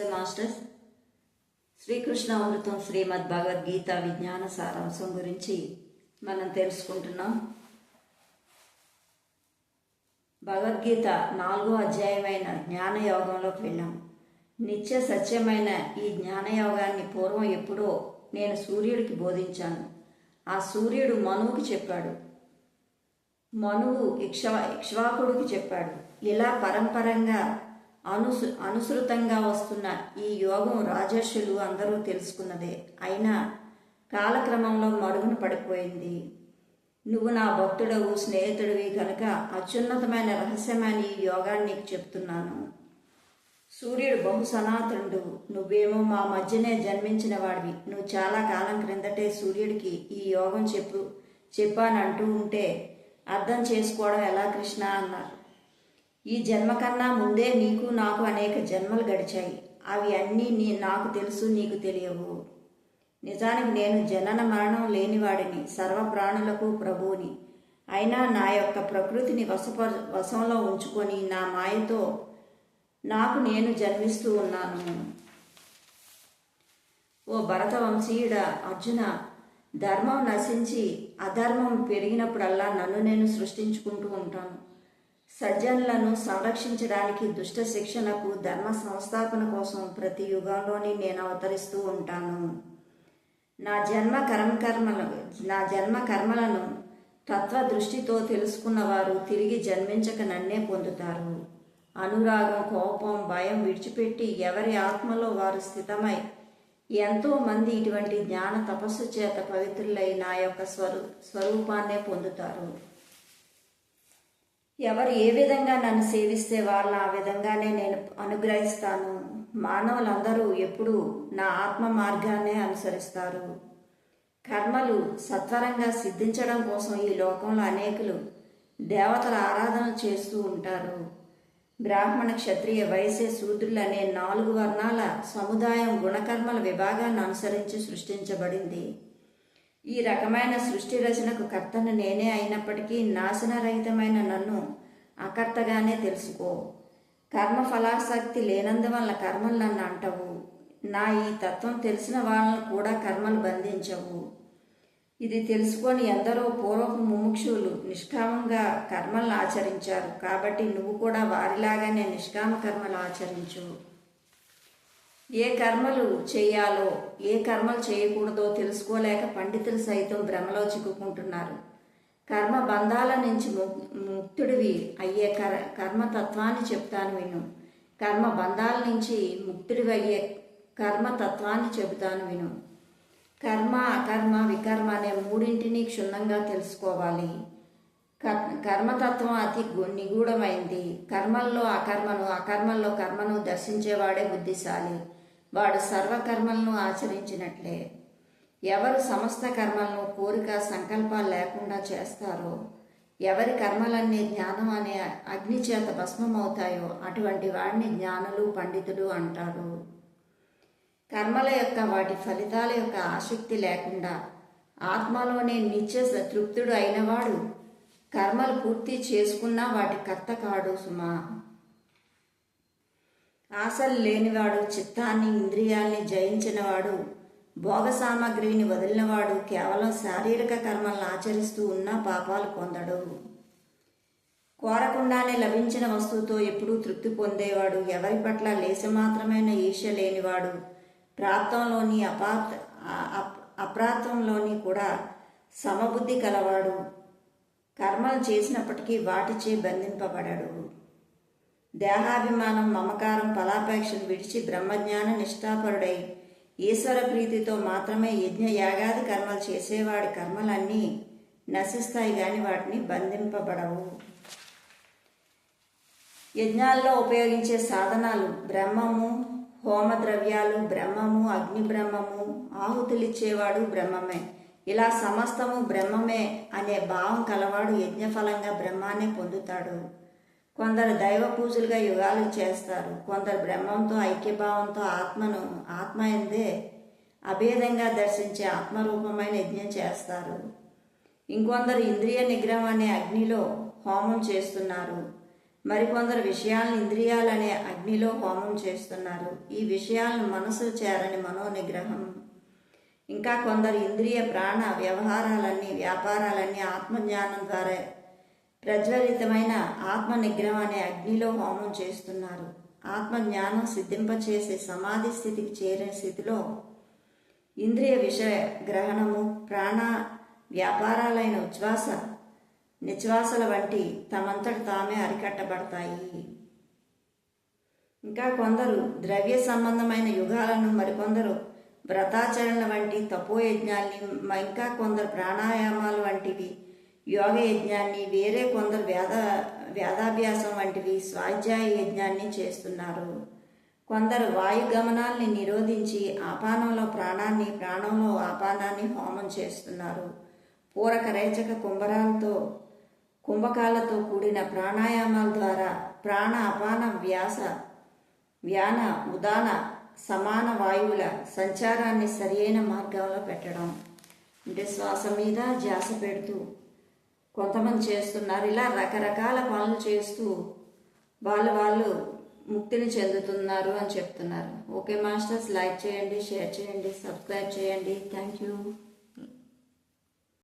నమస్తే మాస్టర్స్ శ్రీకృష్ణ అమృతం శ్రీమద్ భగవద్గీత విజ్ఞాన సారాంశం గురించి మనం తెలుసుకుంటున్నాం. భగవద్గీత నాలుగో అధ్యాయమైన జ్ఞానయోగంలోకి వెళ్ళాం. నిత్య సత్యమైన ఈ జ్ఞానయోగాన్ని పూర్వం ఎప్పుడో నేను సూర్యుడికి బోధించాను. ఆ సూర్యుడు మనువుకి చెప్పాడు. మనువు ఇక్ష్వా ఇక్ష్వాకుడికి చెప్పాడు. ఇలా పరంపరంగా అనుసు అనుసృతంగా వస్తున్న ఈ యోగం రాజర్షులు అందరూ తెలుసుకున్నదే. అయినా కాలక్రమంలో మరుగున పడిపోయింది. నువ్వు నా భక్తుడవు స్నేహితుడివి కనుక అత్యున్నతమైన రహస్యమైన ఈ యోగాన్ని నీకు చెప్తున్నాను. సూర్యుడు బహు సనాతనుడు. నువ్వేమో మా మధ్యనే జన్మించిన వాడివి. నువ్వు చాలా కాలం క్రిందటే సూర్యుడికి ఈ యోగం చెప్పు చెప్పానంటూ ఉంటే అర్థం చేసుకోవడం ఎలా కృష్ణ? అన్నారు. ఈ జన్మ కన్నా ముందే నీకు నాకు అనేక జన్మలు గడిచాయి. అవి అన్నీ నీ నాకు తెలుసు నీకు తెలియవు. నిజానికి నేను జనన మరణం లేనివాడిని సర్వ ప్రాణులకు ప్రభువుని. అయినా నా యొక్క ప్రకృతిని వశప వశంలో ఉంచుకొని నా మాయతో నాకు నేను జన్మిస్తూ ఉన్నాను. ఓ భరత వంశీయుడ అర్జున ధర్మం నశించి అధర్మం పెరిగినప్పుడల్లా నన్ను నేను సృష్టించుకుంటూ ఉంటాను. సజ్జనులను సంరక్షించడానికి దుష్ట శిక్షణకు ధర్మ సంస్థాపన కోసం ప్రతి యుగంలోని నేను అవతరిస్తూ ఉంటాను. నా జన్మ కర్మ కర్మలు నా జన్మ కర్మలను తత్వ దృష్టితో తెలుసుకున్న వారు తిరిగి జన్మించక నన్నే పొందుతారు. అనురాగం కోపం భయం విడిచిపెట్టి ఎవరి ఆత్మలో వారు స్థితమై ఎంతో మంది ఇటువంటి జ్ఞాన తపస్సు చేత పవిత్రులై నా యొక్క స్వరూ స్వరూపాన్నే పొందుతారు. ఎవరు ఏ విధంగా నన్ను సేవిస్తే వాళ్ళని ఆ విధంగానే నేను అనుగ్రహిస్తాను? మానవులందరూ ఎప్పుడూ నా ఆత్మ మార్గాన్నే అనుసరిస్తారు. కర్మలు సత్వరంగా సిద్ధించడం కోసం ఈ లోకంలో అనేకులు దేవతల ఆరాధన చేస్తూ ఉంటారు. బ్రాహ్మణ క్షత్రియ వైశ్య శూద్రులు అనే నాలుగు వర్ణాల సముదాయం గుణకర్మల విభాగాన్ని అనుసరించి సృష్టించబడింది. ఈ రకమైన సృష్టి రచనకు కర్తను నేనే అయినప్పటికీ నాశనరహితమైన నన్ను అకర్తగానే తెలుసుకో. కర్మ ఫలాసక్తి లేనందువల్ల కర్మలు నన్ను అంటవు. నా ఈ తత్వం తెలిసిన వాళ్ళను కూడా కర్మలు బంధించవు. ఇది తెలుసుకొని ఎందరో పూర్వపు ముముక్షువులు నిష్కామంగా కర్మలను ఆచరించారు. కాబట్టి నువ్వు కూడా వారిలాగానే నిష్కామ కర్మలు ఆచరించు. ఏ కర్మలు చేయాలో ఏ కర్మలు చేయకూడదో తెలుసుకోలేక పండితులు సైతం భ్రమలో చిక్కుకుంటున్నారు. కర్మ బంధాల నుంచి ముక్తుడివి అయ్యే కర్ కర్మతత్వాన్ని చెప్తాను విను. కర్మ బంధాల నుంచి ముక్తుడివి అయ్యే కర్మతత్వాన్ని చెబుతాను విను. కర్మ అకర్మ వికర్మ అనే మూడింటిని క్షుణ్ణంగా తెలుసుకోవాలి. కర్మతత్వం అతి నిగూఢమైంది. కర్మల్లో అకర్మను అకర్మల్లో కర్మను దర్శించేవాడే బుద్ధిశాలి. వాడు సర్వకర్మలను ఆచరించినట్లే. ఎవరు సమస్త కర్మలను కోరిక సంకల్పాలు లేకుండా చేస్తారో ఎవరి కర్మలన్నీ జ్ఞానం అనే అగ్ని చేత భస్మమవుతాయో అటువంటి వాడిని జ్ఞానులు పండితుడు అంటారు. కర్మల యొక్క వాటి ఫలితాల యొక్క ఆసక్తి లేకుండా ఆత్మలోనే నిత్య తృప్తుడు అయినవాడు కర్మలు పూర్తి చేసుకున్నా వాటి కర్త కాడు సుమా. ఆశలు లేనివాడు చిత్తాన్ని ఇంద్రియాల్ని జయించినవాడు భోగ సామాగ్రిని వదిలినవాడు కేవలం శారీరక కర్మలను ఆచరిస్తూ ఉన్నా పాపాలు పొందడు. కోరకుండానే లభించిన వస్తువుతో ఎప్పుడూ తృప్తి పొందేవాడు ఎవరి పట్ల లేశమాత్రమైన ఈర్ష లేనివాడు ప్రాప్తంలోని అపాత్ అప్రాప్తంలోని కూడా సమబుద్ధి కలవాడు. కర్మలు చేసినప్పటికీ వాటిచే బంధింపబడడు. దేహాభిమానం మమకారం ఫలాపేక్షను విడిచి బ్రహ్మజ్ఞాన నిష్ఠాపరుడై ఈశ్వర ప్రీతితో మాత్రమే యజ్ఞ యాగాది కర్మలు చేసేవాడి కర్మలన్నీ నశిస్తాయి కానీ వాటిని బంధింపబడవు. యజ్ఞాల్లో ఉపయోగించే సాధనాలు బ్రహ్మము హోమ ద్రవ్యాలు బ్రహ్మము అగ్ని బ్రహ్మము ఆహుతులిచ్చేవాడు బ్రహ్మమే. ఇలా సమస్తము బ్రహ్మమే అనే భావం కలవాడు యజ్ఞఫలంగా బ్రహ్మాన్ని పొందుతాడు. కొందరు దైవ పూజలుగా యుగాలు చేస్తారు. కొందరు బ్రహ్మంతో ఐక్యభావంతో ఆత్మను ఆత్మ ఎందే అభేదంగా దర్శించే ఆత్మరూపమైన యజ్ఞం చేస్తారు. ఇంకొందరు ఇంద్రియ నిగ్రహం అనే అగ్నిలో హోమం చేస్తున్నారు. మరికొందరు విషయాలను ఇంద్రియాలనే అగ్నిలో హోమం చేస్తున్నారు. ఈ విషయాలను మనసు చేరని మనో నిగ్రహం ఇంకా కొందరు ఇంద్రియ ప్రాణ వ్యవహారాలన్నీ వ్యాపారాలన్నీ ఆత్మజ్ఞానం ద్వారా ప్రజ్వలితమైన ఆత్మ నిగ్రహం అనే అగ్నిలో హోమం చేస్తున్నారు. ఆత్మజ్ఞానం సిద్ధింపచేసే సమాధి స్థితికి చేరిన స్థితిలో ఇంద్రియ విషయ గ్రహణము ప్రాణ వ్యాపారాలైన ఉచ్ఛ్వాస నిశ్వాసల వంటి తమంతట తామే అరికట్టబడతాయి. ఇంకా కొందరు ద్రవ్య సంబంధమైన యుగాలను మరికొందరు వ్రతాచరణ వంటి తపోయజ్ఞాల్ని మ- ఇంకా కొందరు ప్రాణాయామాలు వంటివి యోగ యజ్ఞాన్ని వేరే కొందరు వేద వేదాభ్యాసం వంటివి స్వాధ్యాయ యజ్ఞాన్ని చేస్తున్నారు. కొందరు వాయు గమనాల్ని నిరోధించి ఆపానంలో ప్రాణాన్ని ప్రాణంలో ఆపానాన్ని హోమం చేస్తున్నారు. పూరక రేచక కుంభరాలతో కుంభకాలతో కూడిన ప్రాణాయామాల ద్వారా ప్రాణ అపాన వ్యాస వ్యాన ఉదాన సమాన వాయువుల సంచారాన్ని సరియైన మార్గంలో పెట్టడం. అంటే శ్వాస మీద ధ్యాస పెడుతూ కొంతమంది చేస్తున్నారు. ఇలా రకరకాల పనులు చేస్తూ వాళ్ళు వాళ్ళు ముక్తిని చెందుతున్నారు అని చెప్తున్నారు. ఓకే మాస్టర్స్ లైక్ చేయండి షేర్ చేయండి సబ్స్క్రైబ్ చేయండి. Thank you.